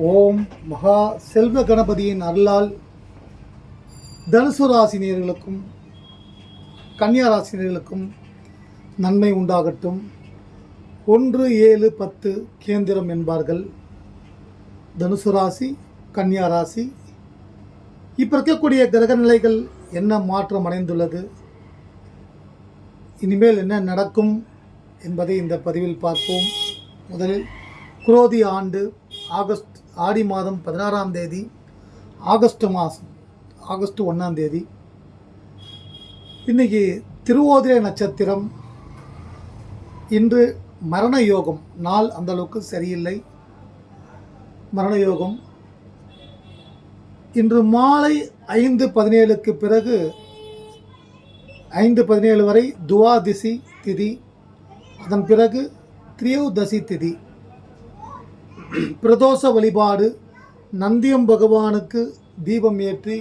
ஓம் மகா செல்வ கணபதியின் அருளால் தனுசு ராசினியர்களுக்கும் கன்னியா ராசினியர்களுக்கும் நன்மை உண்டாகட்டும். ஒன்று ஏழு பத்து கேந்திரம் என்பார்கள். தனுசு ராசி கன்னியா ராசி. இப்போ இருக்கக்கூடிய கிரக நிலைகள் என்ன மாற்றம் அடைந்துள்ளது? இனிமேல் என்ன நடக்கும் என்பதை இந்த பதிவில் பார்ப்போம். முதலில் குரோதி ஆண்டு ஆகஸ்ட் ஆடி மாதம் பதினாறாம் தேதி ஆகஸ்ட் மாதம் ஆகஸ்ட் ஒன்றாம் தேதி. இன்னைக்கு திருவோதிரை நட்சத்திரம். இன்று மரண யோகம். நாள் அந்த அளவுக்கு சரியில்லை. மரண யோகம். இன்று மாலை ஐந்து பதினேழுக்கு பிறகு ஐந்து பதினேழு வரை துவாதிசி திதி. அதன் பிறகு திரியோதசி திதி. பிரதோஷ வழிபாடு நந்தியம் பகவானுக்கு தீபம் ஏற்றி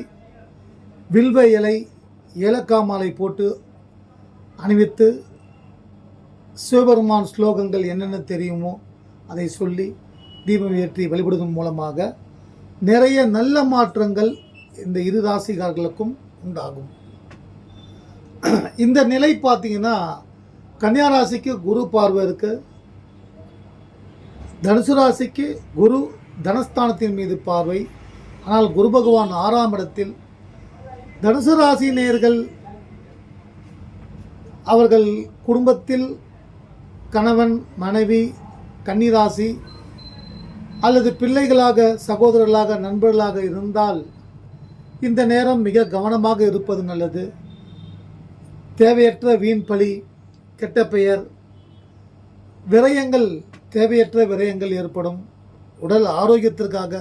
வில்வ இலை ஏலக்காய் மாலை போட்டு அணிவித்து சிவபெருமான் ஸ்லோகங்கள் என்னென்ன தெரியுமோ அதை சொல்லி தீபம் ஏற்றி வழிபடுவதன் மூலமாக நிறைய நல்ல மாற்றங்கள் இந்த இரு ராசிகார்களுக்கும் உண்டாகும். இந்த நிலை பார்த்தீங்கன்னா கன்னியா ராசிக்கு குரு பார்வை இருக்குது தனுசு ராசிக்கு குரு தனஸ்தானத்தின் மீது பார்வை. ஆனால் குரு பகவான் ஆறாம் இடத்தில் தனுசு ராசி நேர்கள் அவர்கள் குடும்பத்தில் கணவன் மனைவி கன்னிராசி அல்லது பிள்ளைகளாக சகோதரர்களாக நண்பர்களாக இருந்தால் இந்த நேரம் மிக கவனமாக இருப்பது நல்லது. தேவையற்ற வீண் பழி கெட்ட பெயர் விரயங்கள் தேவையற்ற விரயங்கள் ஏற்படும். உடல் ஆரோக்கியத்திற்காக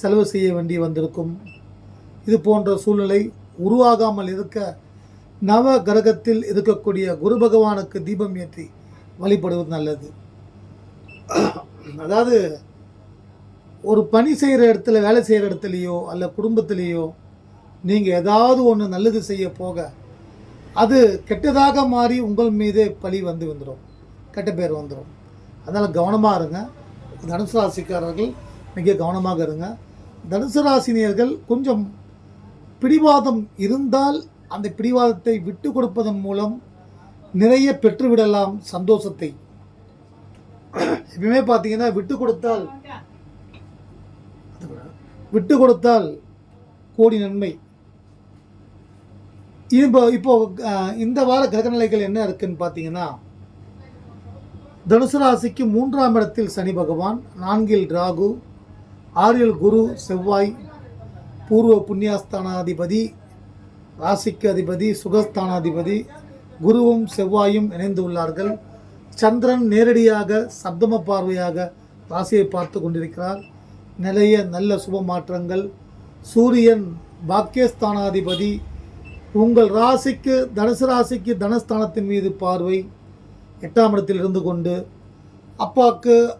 செலவு செய்ய வேண்டி வந்திருக்கும். இது போன்ற சூழ்நிலை உருவாகாமல் இருக்க நவ கிரகத்தில் இருக்கக்கூடிய குரு பகவானுக்கு தீபம் ஏற்றி வழிபடுவது நல்லது. அதாவது ஒரு பணி செய்கிற இடத்துல வேலை செய்கிற இடத்துலையோ அல்ல குடும்பத்திலேயோ நீங்கள் ஏதாவது ஒன்று நல்லது செய்ய போக அது கெட்டதாக மாறி உங்கள் மீதே பழி வந்து வந்துடும் கெட்ட பேர் வந்துடும் அதனால் கவனமாக இருங்க. தனுசு ராசிக்காரர்கள் மிக கவனமாக இருங்க. தனுசு ராசினியர்கள் கொஞ்சம் பிடிவாதம் இருந்தால் அந்த பிடிவாதத்தை விட்டு கொடுப்பதன் மூலம் நிறைய பெற்றுவிடலாம் சந்தோஷத்தை. எப்பயுமே பார்த்தீங்கன்னா விட்டு கொடுத்தால் விட்டு கொடுத்தால் கோடி நன்மை. இப்போ இப்போ இந்த வார கிரகநிலைகள் என்ன இருக்குன்னு பார்த்தீங்கன்னா தனுசு ராசிக்கு மூன்றாம் இடத்தில் சனி பகவான் நான்கில் ராகு ஆறில் குரு செவ்வாய் பூர்வ புண்ணியஸ்தானாதிபதி ராசிக்கு அதிபதி சுகஸ்தானாதிபதி குருவும் செவ்வாயும் இணைந்து உள்ளார்கள். சந்திரன் நேரடியாக சப்தம பார்வையாக ராசியை பார்த்து கொண்டிருக்கிறார். நிறைய நல்ல சுப மாற்றங்கள். சூரியன் பாக்கியஸ்தானாதிபதி. உங்கள் ராசிக்கு தனுசு ராசிக்கு தனஸ்தானத்தின் மீது பார்வை. எட்டாம் இடத்தில் இருந்து கொண்டு அப்பாவுக்கு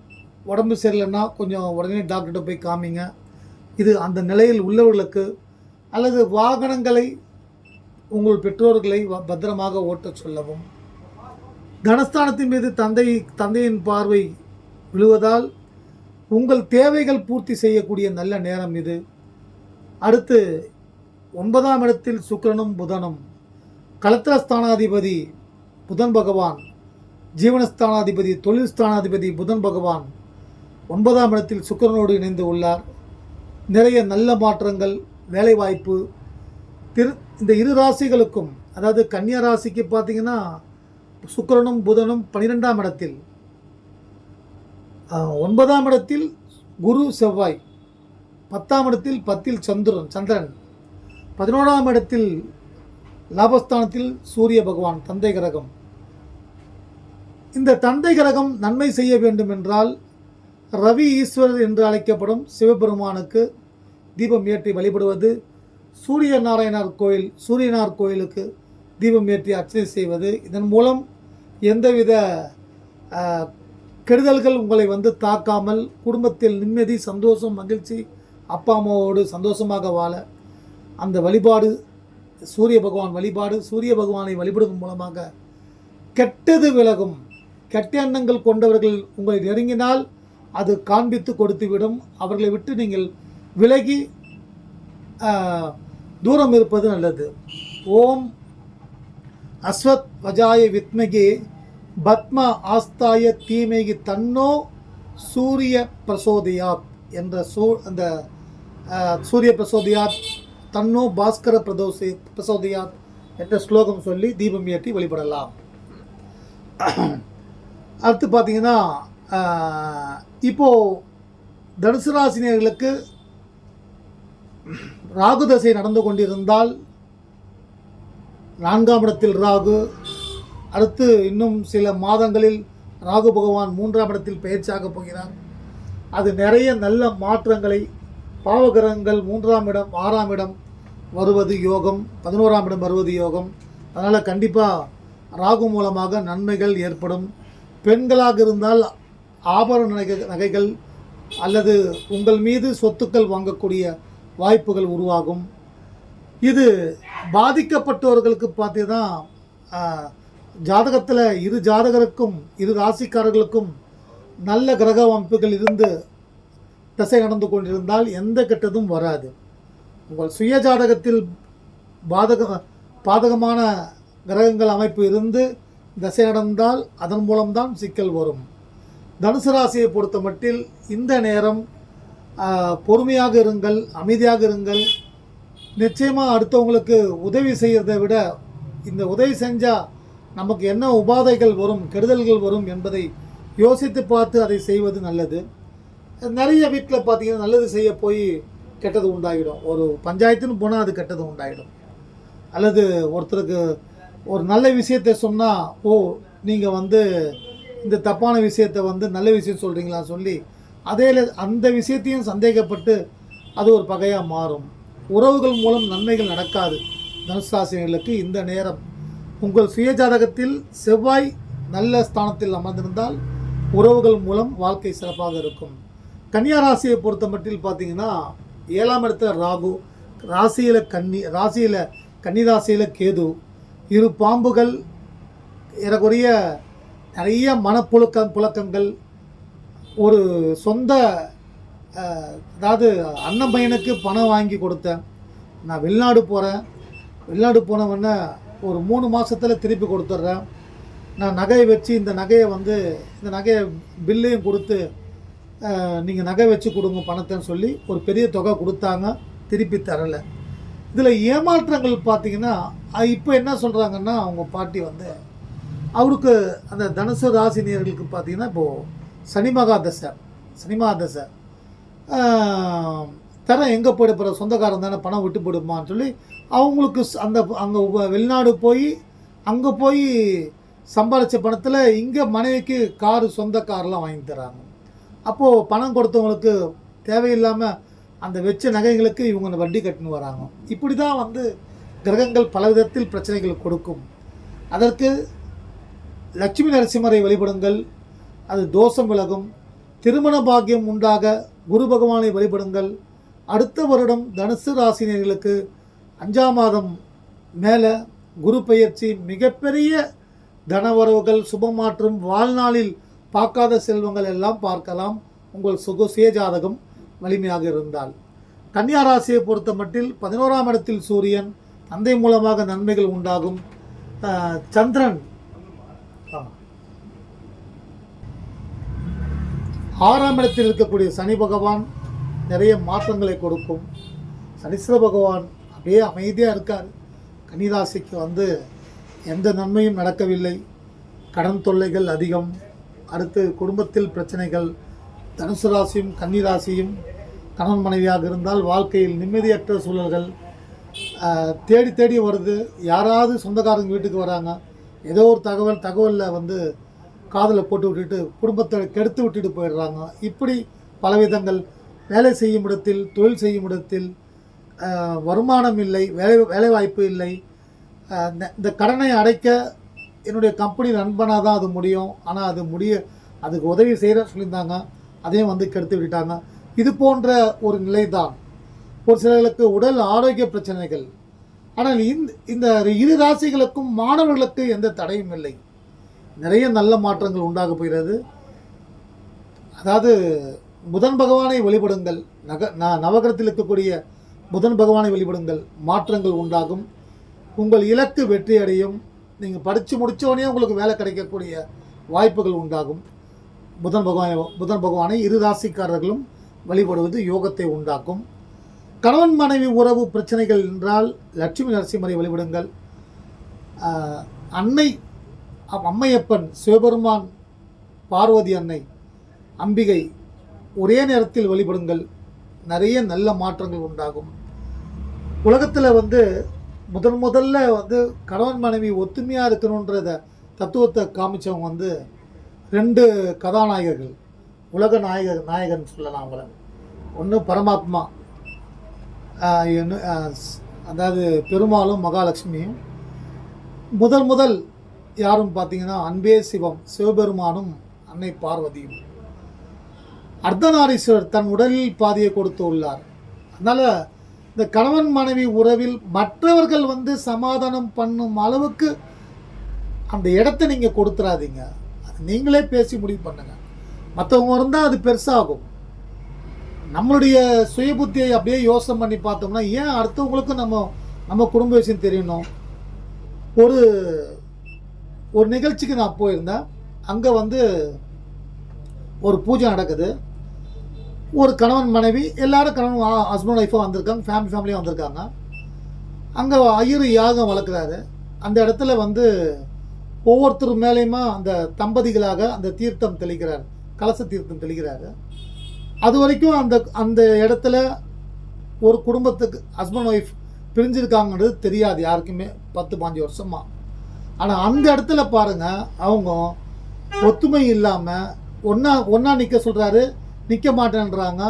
உடம்பு சரியில்லைன்னா கொஞ்சம் உடனே டாக்டர்கிட்ட போய் காமிங்க. இது அந்த நிலையில் உள்ளவர்களுக்கு அல்லது வாகனங்களை உங்கள் பெற்றோர்களை வ- பத்திரமாக ஓட்டச் சொல்லவும். தனஸ்தானத்தின் மீது தந்தை தந்தையின் பார்வை விழுவதால் உங்கள் தேவைகள் பூர்த்தி செய்யக்கூடிய நல்ல நேரம் இது. அடுத்து ஒன்பதாம் இடத்தில் சுக்கிரனும் புதனும். கலத்திரஸ்தானாதிபதி புதன் பகவான். ஜீவனஸ்தானாதிபதி தொழில் ஸ்தானாதிபதி புதன் பகவான் ஒன்பதாம் இடத்தில் சுக்கிரனோடு இணைந்து உள்ளார். நிறைய நல்ல மாற்றங்கள் வேலைவாய்ப்பு திரு இந்த இரு ராசிகளுக்கும் அதாவது கன்னியா ராசிக்கு பார்த்தீங்கன்னா சுக்கிரனும் புதனும் பன்னிரெண்டாம் இடத்தில். ஒன்பதாம் இடத்தில் குரு செவ்வாய் பத்தாம் இடத்தில் பத்தில் சந்திரன் சந்திரன். பதினோராம் இடத்தில் லாபஸ்தானத்தில் சூரிய பகவான் தந்தை கிரகம். இந்த தந்தை கிரகம் நன்மை செய்ய வேண்டும் என்றால் ரவி ஈஸ்வரர் என்று அழைக்கப்படும் சிவபெருமானுக்கு தீபம் ஏற்றி வழிபடுவது சூரிய நாராயணர் கோயில் சூரியனார் கோயிலுக்கு தீபம் ஏற்றி அர்ச்சனை செய்வது. இதன் மூலம் எந்தவித கெடுதல்கள் உங்களை வந்து தாக்காமல் குடும்பத்தில் நிம்மதி சந்தோஷம் மகிழ்ச்சி அப்பா அம்மாவோடு சந்தோஷமாக வாழ அந்த வழிபாடு சூரிய பகவான் வழிபாடு சூரிய பகவானை வழிபடுவதன் மூலமாக கெட்டது விலகும். கெட்ட எண்ணங்கள் கொண்டவர்கள் உங்களை நெருங்கினால் அது காண்பித்து கொடுத்துவிடும். அவர்களை விட்டு நீங்கள் விலகி தூரம் இருப்பது நல்லது. ஓம் அஸ்வத் வஜாய வித்மகி பத்ம ஆஸ்தாய தீமைகி தன்னோ சூரிய பிரசோதியாத் என்ற சூ அந்த சூரிய பிரசோதியாத் தன்னோ பாஸ்கர பிரதோசி பிரசோதியாத் என்ற ஸ்லோகம் சொல்லி தீபம் ஏற்றி வழிபடலாம். அடுத்து பார்த்தீங்கன்னா இப்போது தனுசு ராசினியர்களுக்கு ராகு தசை நடந்து கொண்டிருந்தால் நான்காம் இடத்தில் ராகு அடுத்து இன்னும் சில மாதங்களில் ராகு பகவான் மூன்றாம் இடத்தில் பயிற்சியாக போகிறார். அது நிறைய நல்ல மாற்றங்களை பாவகிரகங்கள் மூன்றாம் இடம் ஆறாம் இடம் வருவது யோகம் பதினோராம் இடம் வருவது யோகம். அதனால் கண்டிப்பாக ராகு மூலமாக நன்மைகள் ஏற்படும். பெண்களாக இருந்தால் ஆபரண நகை நகைகள் அல்லது உங்கள் மீது சொத்துக்கள் வாங்கக்கூடிய வாய்ப்புகள் உருவாகும். இது பாதிக்கப்பட்டவர்களுக்கு பார்த்தீங்கன்னா ஜாதகத்தில் இரு ஜாதகருக்கும் இரு ராசிக்காரர்களுக்கும் நல்ல கிரக அமைப்புகள் இருந்து தசை நடந்து கொண்டிருந்தால் எந்த கெட்டதும் வராது. உங்கள் சுய ஜாதகத்தில் பாதக பாதகமான கிரகங்கள் அமைப்பு இருந்து தசை நடந்தால் அதன் மூலம்தான் சிக்கல் வரும். தனுசு ராசியை பொறுத்த மட்டில் இந்த நேரம் பொறுமையாக இருங்கள் அமைதியாக இருங்கள். நிச்சயமாக அடுத்தவங்களுக்கு உதவி செய்கிறதை விட இந்த உதவி செஞ்சால் நமக்கு என்ன உபாதைகள் வரும் கெடுதல்கள் வரும் என்பதை யோசித்து பார்த்து அதை செய்வது நல்லது. நிறைய வீட்டில் பார்த்தீங்கன்னா நல்லது செய்ய போய் கெட்டது உண்டாகிடும். ஒரு பஞ்சாயத்துன்னு போனால் அது கெட்டது உண்டாகிடும் அல்லது ஒருத்தருக்கு ஒரு நல்ல விஷயத்தை சொன்னால் ஓ நீங்கள் வந்து இந்த தப்பான விஷயத்தை வந்து நல்ல விஷயம் சொல்கிறீங்களா சொல்லி அதே அந்த விஷயத்தையும் சந்தேகப்பட்டு அது ஒரு பகையாக மாறும். உறவுகள் மூலம் நன்மைகள் நடக்காது. தனுசு இந்த நேரம். உங்கள் சுயஜாதகத்தில் செவ்வாய் நல்ல ஸ்தானத்தில் அமர்ந்திருந்தால் உறவுகள் மூலம் வாழ்க்கை சிறப்பாக இருக்கும். கன்னியா ராசியை பொறுத்த மட்டில் பார்த்தீங்கன்னா ஏழாம் இடத்துல ராகு ராசியில் கன்னி ராசியில் கன்னி ராசியில் கேது இரு பாம்புகள் எனக்குரிய நிறைய மனப்புழுக்கம் புழக்கங்கள் ஒரு சொந்த அதாவது அண்ணன் பையனுக்கு பணம் வாங்கி கொடுத்தேன். நான் வெளிநாடு போகிறேன் வெளிநாடு போனவொடனே ஒரு மூணு மாதத்தில் திருப்பி கொடுத்துட்றேன். நான் நகையை வச்சு இந்த நகையை வந்து இந்த நகையை பில்லையும் கொடுத்து நீங்கள் நகை வச்சு கொடுங்க பணத்தைன்னு சொல்லி ஒரு பெரிய தொகை கொடுத்தாங்க. திருப்பி தரலை. இதில் ஏமாற்றங்கள் பார்த்தீங்கன்னா இப்போ என்ன சொல்கிறாங்கன்னா அவங்க பாட்டி வந்து அவருக்கு அந்த தனுசு ராசினியர்களுக்கு பார்த்தீங்கன்னா இப்போது சனி மகா தசை சனி தசை தரேன் எங்கே போயிட போகிற சொந்தக்காரன் தானே பணம் விட்டு போயிடுமான்னு சொல்லி அவங்களுக்கு அந்த அங்கே வெளிநாடு போய் அங்கே போய் சம்பாதிச்ச பணத்தில் இங்கே மனைவிக்கு காரு சொந்த கார்லாம் வாங்கி தராங்க. அப்போது பணம் கொடுத்தவங்களுக்கு தேவையில்லாமல் அந்த வெச்ச நகைகளுக்கு இவங்க வட்டி கட்டுன்னு வராங்க. இப்படி தான் வந்து கிரகங்கள் பல விதத்தில் பிரச்சனைகள் கொடுக்கும். அதற்கு லட்சுமி நரசிம்மரை வழிபடுங்கள். அது தோஷம் விலகும். திருமண பாக்கியம் உண்டாக குரு பகவானை வழிபடுங்கள். அடுத்த வருடம் தனுசு ராசினியர்களுக்கு அஞ்சாம் மாதம் மேலே குரு பயிற்சி மிகப்பெரிய தனவரவுகள் சுபமாற்றம் வாழ்நாளில் பார்க்காத செல்வங்கள் எல்லாம் பார்க்கலாம். உங்கள் சுக சுயஜாதகம் வலிமையாக இருந்தால். கன்னியா ராசியை பொறுத்த மட்டில் பதினோராம் இடத்தில் சூரியன் தந்தை மூலமாக நன்மைகள் உண்டாகும். சந்திரன். ஆறாம் இடத்தில் இருக்கக்கூடிய சனி பகவான் நிறைய மாற்றங்களை கொடுக்கும். சனீஸ்வர பகவான் அப்படியே அமைதியாக இருக்கார். கன்னிராசிக்கு வந்து எந்த நன்மையும் நடக்கவில்லை. கடன் தொல்லைகள் அதிகம். அடுத்து குடும்பத்தில் பிரச்சனைகள் தனுசு ராசியும் கன்னிராசியும் கணவன் மனைவியாக இருந்தால் வாழ்க்கையில் நிம்மதியற்ற சூழல்கள் தேடி தேடி வருது. யாராவது சொந்தக்காரங்க வீட்டுக்கு வராங்க. ஏதோ ஒரு தகவல் தகவலில் வந்து காதில் போட்டு விட்டுட்டு குடும்பத்தை கெடுத்து விட்டுட்டு போயிடுறாங்க. இப்படி பலவிதங்கள் வேலை செய்யும் இடத்தில் தொழில் செய்யும் இடத்தில் வருமானம் இல்லை வேலை வேலைவாய்ப்பு இல்லை. இந்த- இந்த கடனை அடைக்க என்னுடைய கம்பெனி நண்பனாக தான் அது முடியும். ஆனால் அது முடிய அதுக்கு உதவி செய்கிற சொல்லியிருந்தாங்க. அதையும் வந்து கெடுத்து விட்டாங்க இது போன்ற ஒரு நிலைதான். ஒரு சிலர்களுக்கு உடல் ஆரோக்கிய பிரச்சனைகள். ஆனால் இந்த இந்த இரு ராசிகளுக்கும் மாணவர்களுக்கு எந்த தடையும் இல்லை. நிறைய நல்ல மாற்றங்கள் உண்டாக போகிறது. அதாவது புதன் பகவானை வழிபடுங்கள். நக ந நவகரத்தில் இருக்கக்கூடிய புதன் பகவானை வழிபடுங்கள். மாற்றங்கள் உண்டாகும். உங்கள் இலக்கு வெற்றி அடையும் நீங்கள் படித்து முடித்தோடனே உங்களுக்கு வேலை கிடைக்கக்கூடிய வாய்ப்புகள் உண்டாகும். புதன் பகவானை புதன் பகவானை இரு ராசிக்காரர்களும் வழிபடுவது யோகத்தை உண்டாக்கும். கணவன் மனைவி உறவு பிரச்சனைகள் என்றால் லட்சுமி நரசிம்மரை வழிபடுங்கள். அன்னை அம்மையப்பன் சிவபெருமான் பார்வதி அன்னை அம்பிகை ஒரே நேரத்தில் வழிபடுங்கள். நிறைய நல்ல மாற்றங்கள் உண்டாகும். உலகத்தில் வந்து முதன் முதல்ல வந்து கணவன் மனைவி ஒத்துமையாக இருக்கணுன்றத தத்துவத்தை காமிச்சவங்க வந்து ரெண்டு கதாநாயகர்கள். உலக நாயகர் நாயகன் சொல்லலாம் அவங்கள. ஒன்று பரமாத்மா என்ன- அதாவது பெருமாளும் மகாலட்சுமியும். முதல் முதல் யாரும் பார்த்தீங்கன்னா அன்பே சிவம் சிவபெருமானும் அன்னை பார்வதியும். அர்த்தநாரீஸ்வரர் தன் உடலில் பாதியை கொடுத்து உள்ளார். அதனால் இந்த கணவன் மனைவி உறவில் மற்றவர்கள் வந்து சமாதானம் பண்ணும் அளவுக்கு அந்த இடத்த நீங்கள் கொடுத்துறாதீங்க. நீங்களே பேசி முடிவு பண்ணுங்க. மற்றவங்க இருந்தால் அது பெருசாகும். நம்மளுடைய சுய புத்தியை அப்படியே யோசனை பண்ணி பார்த்தோம்னா ஏன் அடுத்தவங்களுக்கும் நம்ம நம்ம குடும்ப விஷயம் தெரியணும்? ஒரு ஒரு நிகழ்ச்சிக்கு நான் போயிருந்தேன். அங்கே வந்து ஒரு பூஜை நடக்குது. ஒரு கணவன் மனைவி எல்லாரும் கணவன் ஹஸ்பண்ட் ஒய்ஃபாக வந்திருக்காங்க. ஃபேமிலி ஃபேமிலியாக வந்திருக்காங்க. அங்கே ஐயர் யாகம் வளர்க்குறாரு. அந்த இடத்துல வந்து ஒவ்வொருத்தர் மேலேயுமா அந்த தம்பதிகளாக அந்த தீர்த்தம் தெளிக்கிறார் கலச தீர்த்தம் தெளிக்கிறாரு. அது வரைக்கும் அந்த அந்த இடத்துல ஒரு குடும்பத்துக்கு ஹஸ்பண்ட் ஒய்ஃப் பிரிஞ்சிருக்காங்கன்றது தெரியாது யாருக்குமே பத்து பாஞ்சு வருஷமா. ஆனால் அந்த இடத்துல பாருங்க அவங்க ஒத்துமை இல்லாமல் ஒன்றா ஒன்றா நிற்க சொல்கிறாரு நிற்க மாட்டேன்றாங்க.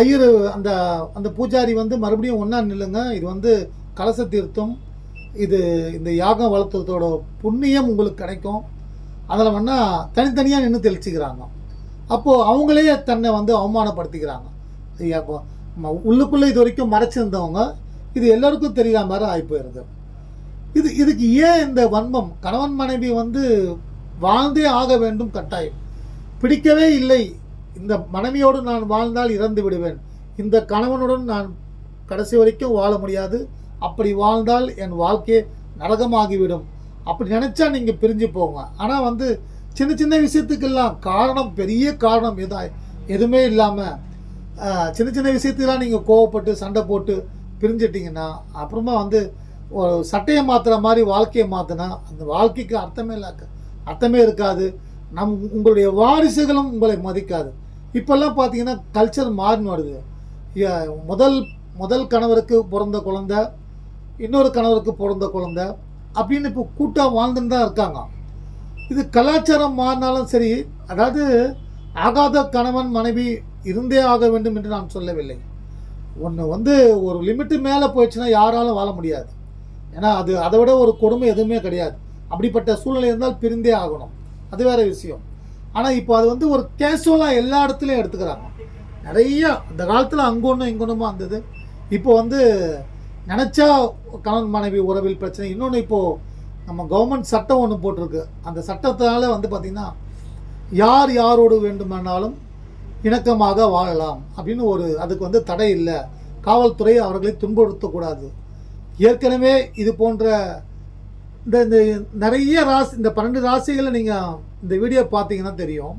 ஐயர் அந்த அந்த பூஜாரி வந்து மறுபடியும் ஒன்றா நில்லுங்க இது வந்து கலச தீர்த்தம் இது இந்த யாகம் வளர்த்ததோட புண்ணியம் உங்களுக்கு கிடைக்கும். அதில் வேணால் தனித்தனியாக நின்று தெளிச்சுக்கிறாங்க. அப்போது அவங்களே தன்னை வந்து அவமானப்படுத்திக்கிறாங்க. ஐயா, அப்போ ம- உள்ளுக்குள்ளே இது வரைக்கும் மறைச்சிருந்தவங்க இது எல்லாருக்கும் தெரியாத மாதிரி ஆகி போயிடுது இது இதுக்கு ஏன் இந்த வன்மம்? கணவன் மனைவி வந்து வாழ்ந்தே ஆக வேண்டும் கட்டாயம். பிடிக்கவே இல்லை. இந்த மனைவியோடு நான் வாழ்ந்தால் இறந்து விடுவேன். இந்த கணவனுடன் நான் கடைசி வரைக்கும் வாழ முடியாது. அப்படி வாழ்ந்தால் என் வாழ்க்கையே நரகமாகிவிடும். அப்படி நினச்சா நீங்கள் பிரிஞ்சு போங்க. ஆனால் வந்து சின்ன சின்ன விஷயத்துக்கெல்லாம் காரணம் பெரிய காரணம் எதா எதுவுமே இல்லாமல் சின்ன சின்ன விஷயத்துக்கெல்லாம் நீங்கள் கோவப்பட்டு சண்டை போட்டு பிரிஞ்சிட்டிங்கன்னா அப்புறமா வந்து ஒரு சட்டையை மாற்றுற மாதிரி வாழ்க்கையை மாற்றினா அந்த வாழ்க்கைக்கு அர்த்தமே இல்லை அர்த்தமே இருக்காது. நம் உங்களுடைய வாரிசுகளும் உங்களை மதிக்காது. இப்போல்லாம் பார்த்தீங்கன்னா கல்ச்சர் மாறின்னு வருது. முதல் முதல் கணவருக்கு பிறந்த குழந்தை இன்னொரு கணவருக்கு பிறந்த குழந்தை அப்படின்னு இப்போ கூட்டாக வாழ்ந்துன்னு தான் இருக்காங்க. இது கலாச்சாரம் மாறினாலும் சரி அதாவது ஆகாத கணவன் மனைவி இருந்தே ஆக வேண்டும் என்று நான் சொல்லவில்லை. ஒன்று வந்து ஒரு லிமிட்டு மேலே போயிடுச்சுன்னா யாராலும் வாழ முடியாது. ஏன்னா அது அதை விட ஒரு கொடுமை எதுவுமே கிடையாது. அப்படிப்பட்ட சூழ்நிலை இருந்தால் பிரிந்தே ஆகணும். அது வேற விஷயம். ஆனால் இப்போ அது வந்து ஒரு கேஷுவலாக எல்லா இடத்துலையும் எடுத்துக்கிறாங்க. நிறைய அந்த காலத்தில் அங்கொன்றும் இங்கொன்றுமா இருந்தது. இப்போ வந்து நினச்சா கணவன் மனைவி உறவில் பிரச்சனை. இன்னொன்று இப்போது நம்ம கவர்மெண்ட் சட்டம் ஒன்று போட்டிருக்கு. அந்த சட்டத்தால் வந்து பார்த்திங்கன்னா யார் யாரோடு வேண்டுமானாலும் இணக்கமாக வாழலாம் அப்படின்னு ஒரு அதுக்கு வந்து தடை இல்லை. காவல்துறை அவர்களை துன்புறுத்தக்கூடாது. ஏற்கனவே இது போன்ற இந்த இந்த நிறைய ராசி இந்த பன்னெண்டு ராசிகளை நீங்கள் இந்த வீடியோ பார்த்தீங்கன்னா தெரியும்.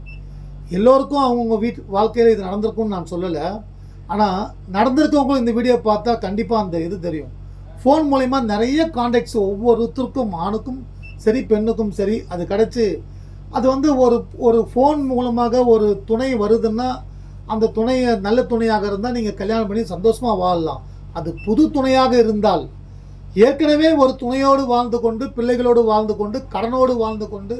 எல்லோருக்கும் அவங்கவுங்க வீட்டு வாழ்க்கையில் இது நடந்திருக்கும்னு நான் சொல்லலை. ஆனால் நடந்திருக்கவங்களும் இந்த வீடியோ பார்த்தா கண்டிப்பாக அந்த இது தெரியும். ஃபோன் மூலயமா நிறைய காண்டாக்ட்ஸ் ஒவ்வொருத்தருக்கும் ஆணுக்கும் சரி பெண்ணுக்கும் சரி அது கிடச்சி அது வந்து ஒரு ஒரு ஃபோன் மூலமாக ஒரு துணை வருதுன்னா அந்த துணையை நல்ல துணையாக இருந்தால் நீங்கள் கல்யாணம் பண்ணி சந்தோஷமாக வாழலாம். அது புது துணையாக இருந்தால் ஏற்கனவே ஒரு துணையோடு வாழ்ந்து கொண்டு பிள்ளைகளோடு வாழ்ந்து கொண்டு கடனோடு வாழ்ந்து கொண்டு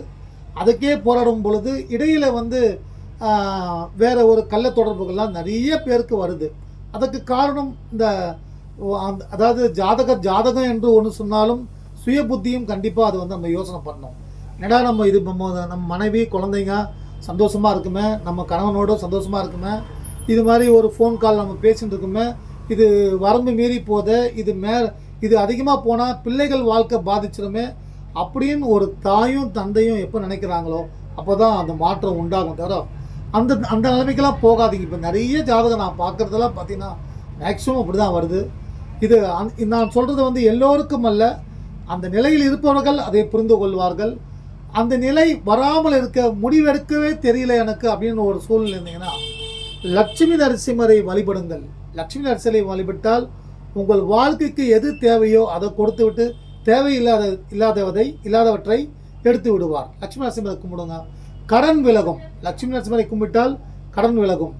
அதுக்கே போராடும் பொழுது இடையில் வந்து வேறு ஒரு கள்ள தொடர்புகள்லாம் நிறைய பேருக்கு வருது. அதுக்கு காரணம் இந்த அந்த- அதாவது ஜாதக ஜாதகம் என்று ஒன்று சொன்னாலும் சுய புத்தியும் கண்டிப்பாக அது வந்து நம்ம யோசனை பண்ணணும். என்னடா நம்ம இது நம்ம நம்ம மனைவி குழந்தைங்க சந்தோஷமாக இருக்குமே நம்ம கணவனோட சந்தோஷமாக இருக்குமே இது மாதிரி ஒரு ஃபோன் கால் நம்ம பேசிகிட்டு இருக்குமே இது வரம்பு மீறி போதே இது மே இது அதிகமாக போனால் பிள்ளைகள் வாழ்க்கை பாதிச்சிருமே அப்படின்னு ஒரு தாயும் தந்தையும் எப்போ நினைக்கிறாங்களோ அப்போ தான் அந்த மாற்றம் உண்டாகும் தவிர அந்த அந்த நிலைமைக்கெல்லாம் போகாதீங்க. இப்போ நிறைய ஜாதகம் நான் பார்க்குறதெல்லாம் பார்த்தீங்கன்னா மேக்ஸிமம் அப்படி தான் வருது. இது அந் நான் சொல்கிறது வந்து எல்லோருக்கும் அல்ல. அந்த நிலையில் இருப்பவர்கள் அதை புரிந்து கொள்வார்கள். அந்த நிலை வராமல் இருக்க முடிவெடுக்கவே தெரியல எனக்கு அப்படின்னு ஒரு சூழ்நிலை இருந்தீங்கன்னா லட்சுமி நரசிம்மரை வழிபடுங்கள். லட்சுமி நரசிம்மரை வழிபட்டால் உங்கள் வாழ்க்கைக்கு எது தேவையோ அதை கொடுத்து விட்டு தேவையில்லாத இல்லாதவதை இல்லாதவற்றை எடுத்து விடுவார். லட்சுமி நரசிம்மரை கும்பிடுங்க. கடன் விலகும். லட்சுமி நரசிம்மரை கும்பிட்டால் கடன் விலகும்.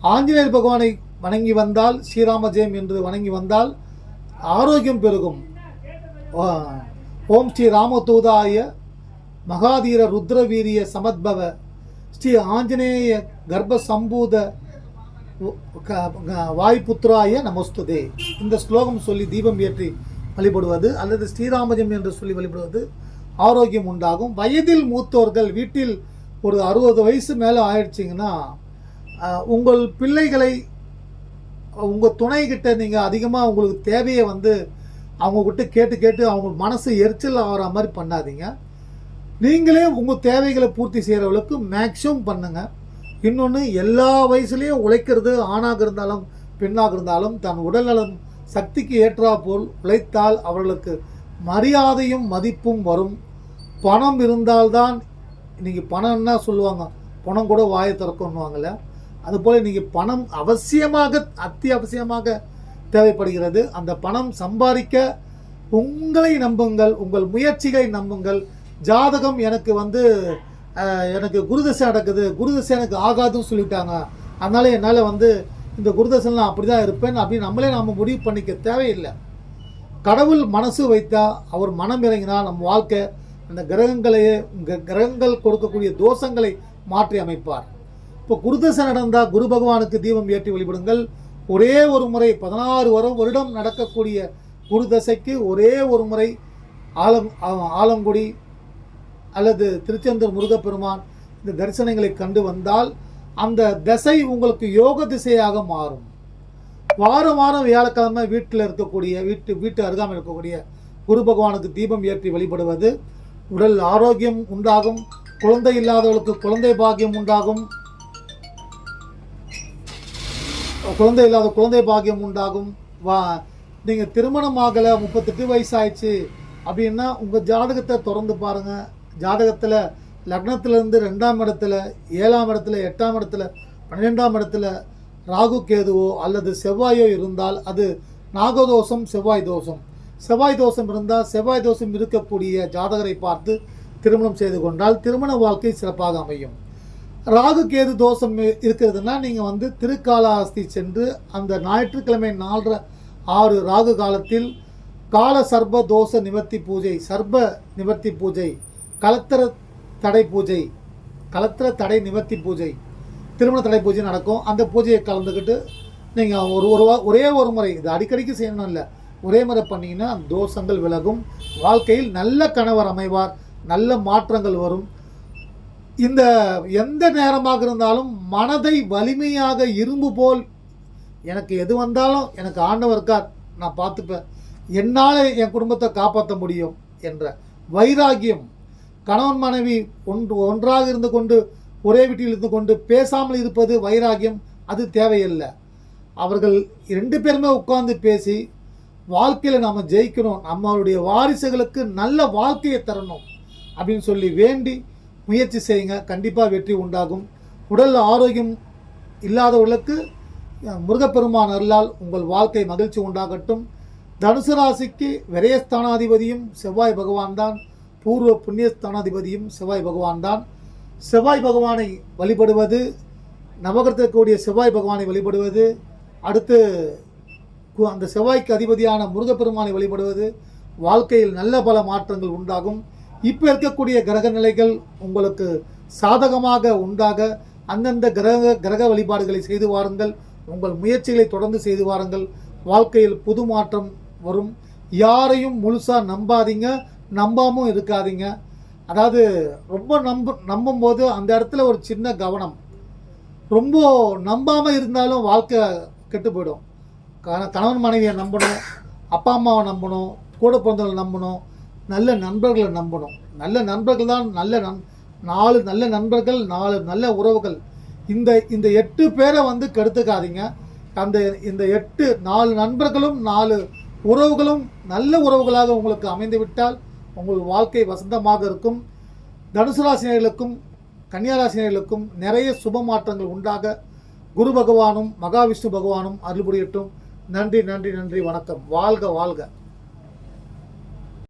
ஆஞ்சநேயர் பகவானை வணங்கி வந்தால் ஸ்ரீராம ஜெயம் என்று வணங்கி வந்தால் ஆரோக்கியம் பெருகும். ஓம் ஸ்ரீ ராமதூதாய மகாதீர ருத்ரவீரிய சமத்பவ. ஸ்ரீ ஆஞ்சநேய கர்ப்ப சம்பூத வாய்புத்ராய க- நமஸ்துதே. இந்த ஸ்லோகம் சொல்லி தீபம் ஏற்றி வழிபடுவது அல்லது ஸ்ரீராமஜம் என்று சொல்லி வழிபடுவது ஆரோக்கியம் உண்டாகும். வயதில் மூத்தோர்கள் வீட்டில் ஒரு அறுபது வயசு மேலே ஆயிடுச்சிங்கன்னா உங்கள் பிள்ளைகளை உங்கள் துணைக்கிட்ட நீங்கள் அதிகமாக உங்களுக்கு தேவையை வந்து அவங்கக்கிட்ட கேட்டு கேட்டு அவங்க மனசு எரிச்சல் ஆகிற மாதிரி பண்ணாதீங்க. நீங்களே உங்கள் தேவைகளை பூர்த்தி செய்கிறவளுக்கு மேக்ஸிமம் பண்ணுங்கள் இன்னொன்று எல்லா வயசுலேயும் உழைக்கிறது ஆணாக இருந்தாலும் பெண்ணாக இருந்தாலும் தன் உடல்நலம் சக்திக்கு ஏற்றாற்போல் உழைத்தால் அவர்களுக்கு மரியாதையும் மதிப்பும் வரும். பணம் இருந்தால்தான் இன்றைக்கி பணம்னா சொல்லுவாங்க பணம் கூட வாயை திறக்கணுவாங்கல்ல அதுபோல் இன்றைக்கி பணம் அவசியமாக அத்தியாவசியமாக தேவைப்படுகிறது. அந்த பணம் சம்பாதிக்க உங்களை நம்புங்கள் உங்கள் முயற்சிகளை நம்புங்கள். ஜாதகம் எனக்கு வந்து எனக்கு குருதசை நடக்குது குருதசை எனக்கு ஆகாதுன்னு சொல்லிட்டாங்க. அதனால் என்னால் வந்து இந்த குருதசைலாம் அப்படி தான் இருப்பேன் அப்படின்னு நம்மளே நாம் முடிவு பண்ணிக்க தேவையில்லை. கடவுள் மனசு வைத்தா அவர் மனம் இறங்கினா நம் வாழ்க்கை அந்த கிரகங்களையே கிரகங்கள் கொடுக்கக்கூடிய தோஷங்களை மாற்றி அமைப்பார். இப்போ குருதசை நடந்தால் குரு பகவானுக்கு தீபம் ஏற்றி வழிபடுங்கள். ஒரே ஒரு முறை பதினாறு வரும் வருடம் நடக்கக்கூடிய குருதசைக்கு ஒரே ஒரு முறை ஆலம் ஆலங்குடி அல்லது திருச்செந்தூர் முருகப்பெருமான் இந்த தரிசனங்களை கண்டு வந்தால் அந்த திசை உங்களுக்கு யோக திசையாக மாறும். வாரம் வாரம் வியாழக்கிழமை வீட்டில் இருக்கக்கூடிய வீட்டு வீட்டு அருகாமல் இருக்கக்கூடிய குரு பகவானுக்கு தீபம் ஏற்றி வழிபடுவது உடல் ஆரோக்கியம் உண்டாகும் குழந்தை இல்லாதவர்களுக்கு குழந்தை பாக்கியம் உண்டாகும். குழந்தை இல்லாத குழந்தை பாக்கியம் உண்டாகும். வா நீங்கள் திருமணம் ஆகலை முப்பத்தெட்டு வயசு ஆயிடுச்சு அப்படின்னா உங்கள் ஜாதகத்தை திறந்து பாருங்கள் ஜாதகத்தில் லக்னத்திலேருந்து ரெண்டாம் இடத்துல ஏழாம் இடத்துல எட்டாம் இடத்துல பன்னிரெண்டாம் இடத்துல ராகு கேதுவோ அல்லது செவ்வாயோ இருந்தால் அது நாகதோஷம் செவ்வாய் தோஷம். செவ்வாய் தோஷம் இருந்தால் செவ்வாய் தோஷம் இருக்கக்கூடிய ஜாதகரை பார்த்து திருமணம் செய்து கொண்டால் திருமண வாழ்க்கை சிறப்பாக அமையும். ராகு கேது தோஷம் இருக்கிறதுனா நீங்கள் வந்து திருக்காலாஸ்தி சென்று அந்த ஞாயிற்றுக்கிழமை நாலரை ஆறு ராகு காலத்தில் கால சர்ப தோஷ நிவர்த்தி பூஜை சர்ப நிவர்த்தி பூஜை கலத்திர தடை பூஜை கலத்திர தடை நிவர்த்தி பூஜை திருமண தடை பூஜை நடக்கும். அந்த பூஜையை கலந்துக்கிட்டு நீங்கள் ஒரு ஒரு ஒரே ஒரு முறை இது அடிக்கடிக்கு செய்யணும் இல்லை ஒரே முறை பண்ணிங்கன்னா தோஷங்கள் விலகும். வாழ்க்கையில் நல்ல கணவர் அமைவார். நல்ல மாற்றங்கள் வரும். இந்த எந்த நேரமாக இருந்தாலும் மனதை வலிமையாக இரும்பு போல் எனக்கு எது வந்தாலும் எனக்கு ஆண்டவர்கார் நான் பார்த்துப்பேன். என்னால் என் குடும்பத்தை காப்பாற்ற முடியும் என்ற வைராகியம். கணவன் மனைவி ஒன்று ஒன்றாக இருந்து கொண்டு ஒரே வீட்டில் இருந்து கொண்டு பேசாமல் இருப்பது வைராகியம். அது தேவையில்லை. அவர்கள் ரெண்டு பேருமே உட்கார்ந்து பேசி வாழ்க்கையில் நாம் ஜெயிக்கணும். நம்மளுடைய வாரிசுகளுக்கு நல்ல வாழ்க்கையை தரணும் அப்படின்னு சொல்லி வேண்டி முயற்சி செய்யுங்க. கண்டிப்பாக வெற்றி உண்டாகும். உடல் ஆரோக்கியம் இல்லாதவர்களுக்கு முருகப்பெருமான் அருளால் உங்கள் வாழ்க்கை மகிழ்ச்சி உண்டாகட்டும். தனுசு ராசிக்கு விரயஸ்தானாதிபதியும் செவ்வாய் பகவான் தான். பூர்வ புண்ணியஸ்தானாதிபதியும் செவ்வாய் பகவான் தான். செவ்வாய் பகவானை வழிபடுவது நவகிரகத்திற்குரிய செவ்வாய் பகவானை வழிபடுவது அடுத்து அந்த செவ்வாய்க்கு அதிபதியான முருகப்பெருமானை வழிபடுவது வாழ்க்கையில் நல்ல பல மாற்றங்கள் உண்டாகும். இப்போ இருக்கக்கூடிய கிரக நிலைகள் உங்களுக்கு சாதகமாக உண்டாக அந்தந்த கிரக கிரக வழிபாடுகளை செய்து வாருங்கள். உங்கள் முயற்சிகளை தொடர்ந்து செய்து வாருங்கள். வாழ்க்கையில் புது மாற்றம் வரும். யாரையும் முழுசாக நம்பாதீங்க. நம்பாமல் இருக்காதீங்க. அதாவது ரொம்ப நம்ப நம்பும்போது அந்த இடத்துல ஒரு சின்ன கவனம். ரொம்ப நம்பாமல் இருந்தாலும் வாழ்க்கை கெட்டு போயிடும். கண- கணவன் மனைவியை நம்பணும் அப்பா அம்மாவை நம்பணும் கூட பிறந்தவங்களை நம்பணும் நல்ல நண்பர்களை நம்பணும். நல்ல நண்பர்கள் தான் நல்ல நன் நாலு நல்ல நண்பர்கள் நாலு நல்ல உறவுகள். இந்த இந்த எட்டு பேரை வந்து கெடுத்துக்காதீங்க. அந்த இந்த எட்டு நாலு நண்பர்களும் நாலு உறவுகளும் நல்ல உறவுகளாக உங்களுக்கு அமைந்து விட்டால் உங்கள் வாழ்க்கை வசந்தமாக இருக்கும். தனுசு ராசினர்களுக்கும் கன்னியாராசினர்களுக்கும் நிறைய சுப மாற்றங்கள் உண்டாக குரு பகவானும் மகாவிஷ்ணு பகவானும் அருள்புரியட்டும் புரியட்டும். நன்றி நன்றி நன்றி. வணக்கம். வாழ்க வாழ்க.